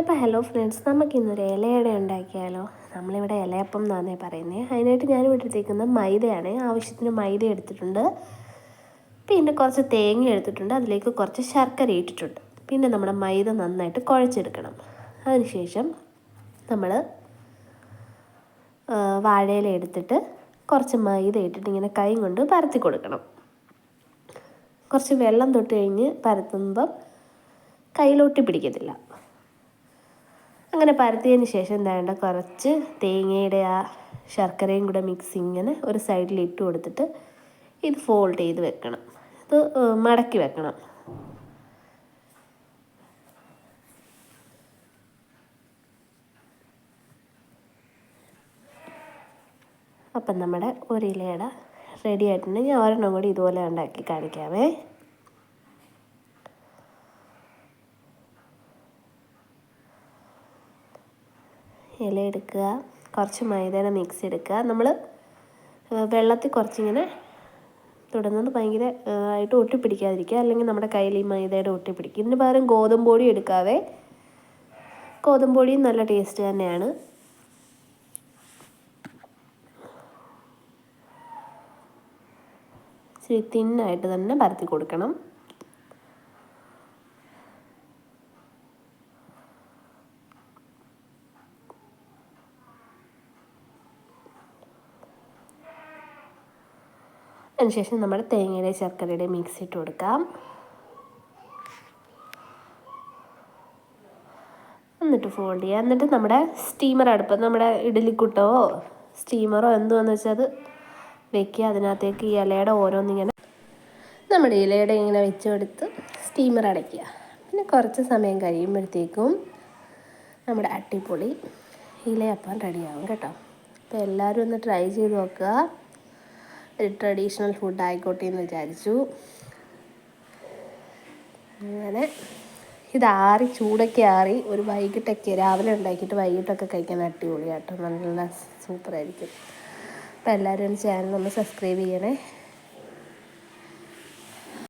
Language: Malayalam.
അപ്പോൾ ഹലോ ഫ്രണ്ട്സ് നമുക്കിന്നൊരു ഇലയട ഉണ്ടാക്കിയാലോ? നമ്മളിവിടെ ഇലയപ്പം എന്നാണേ പറയുന്നത് അതിനായിട്ട് ഞാനിവിടെ എടുത്തേക്കുന്നത് മൈദയാണ്. ആവശ്യത്തിന് മൈദ എടുത്തിട്ടുണ്ട്. പിന്നെ കുറച്ച് തേങ്ങ എടുത്തിട്ടുണ്ട്. അതിലേക്ക് കുറച്ച് ശർക്കര ഇട്ടിട്ടുണ്ട്. പിന്നെ നമ്മുടെ മൈദ നന്നായിട്ട് കുഴച്ചെടുക്കണം. അതിനുശേഷം നമ്മൾ വാഴയില എടുത്തിട്ട് കുറച്ച് മൈദ ഇട്ടിട്ട് ഇങ്ങനെ കൈ കൊണ്ട് പരത്തി കൊടുക്കണം. കുറച്ച് വെള്ളം തൊട്ട് കഴിഞ്ഞ് പരത്തുമ്പം കയ്യിലൊട്ടി പിടിക്കത്തില്ല. അങ്ങനെ പരത്തിയതിന് ശേഷം വേണ്ട കുറച്ച് തേങ്ങയുടെ ആ ശർക്കരയും കൂടെ മിക്സ് ഇങ്ങനെ ഒരു സൈഡിൽ ഇട്ട് കൊടുത്തിട്ട് ഇത് ഫോൾഡ് ചെയ്ത് വെക്കണം. ഇത് മടക്കി വെക്കണം. അപ്പം നമ്മുടെ ഒരു ഇലയുടെ റെഡി ആയിട്ടുണ്ട്. ഞാൻ ഒരെണ്ണം കൂടി ഇതുപോലെ ഉണ്ടാക്കി കാണിക്കാമേ ഇല എടുക്കുക കുറച്ച് മൈദയുടെ മിക്സ് എടുക്കുക. നമ്മൾ വെള്ളത്തിൽ കുറച്ചിങ്ങനെ തുടർന്നത് ഭയങ്കര ആയിട്ട് ഒട്ടിപ്പിടിക്കാതിരിക്കുക. അല്ലെങ്കിൽ നമ്മുടെ കയ്യിൽ ഈ മൈദയുടെ ഒട്ടിപ്പിടിക്കും. ഇതിന് പകരം ഗോതമ്പ് പൊടി എടുക്കാവേ. ഗോതമ്പ് പൊടിയും നല്ല ടേസ്റ്റ് തന്നെയാണ്. ഇച്ചിരി തിന്നായിട്ട് തന്നെ പരത്തി കൊടുക്കണം. അതിനുശേഷം നമ്മൾ തേങ്ങയുടെ ശർക്കരയുടെ മിക്സ് ഇട്ട് കൊടുക്കാം. എന്നിട്ട് ഫോൾഡ് ചെയ്യുക എന്നിട്ട് നമ്മുടെ സ്റ്റീമർ അടുപ്പ് നമ്മുടെ ഇഡലിക്കുട്ടോ സ്റ്റീമറോ എന്തുവാന്ന് വെച്ചാൽ അത് വെക്കുക. അതിനകത്തേക്ക് ഈ ഇലയുടെ ഓരോന്നിങ്ങനെ നമ്മുടെ ഇലയുടെ ഇങ്ങനെ വെച്ച് കൊടുത്ത് സ്റ്റീമർ അടയ്ക്കുക. പിന്നെ കുറച്ച് സമയം കഴിയുമ്പോഴത്തേക്കും നമ്മുടെ അട്ടിപ്പൊളി ഇലയപ്പം റെഡിയാവും കേട്ടോ. അപ്പോൾ എല്ലാവരും ഒന്ന് ട്രൈ ചെയ്ത് നോക്കുക. ട്രഡീഷണൽ ഫുഡ് ആയിക്കോട്ടെ എന്ന് വിചാരിച്ചു. അങ്ങനെ ഇത് ആറി ചൂടൊക്കെ ആറി ഒരു വൈകിട്ടൊക്കെ രാവിലെ ഉണ്ടാക്കിയിട്ട് വൈകിട്ടൊക്കെ കഴിക്കാൻ അടിപൊളിയാട്ടോ. നല്ല സൂപ്പറായിരിക്കും അപ്പോൾ എല്ലാവരും ചാനൽ ഒന്ന് സബ്സ്ക്രൈബ് ചെയ്യണേ.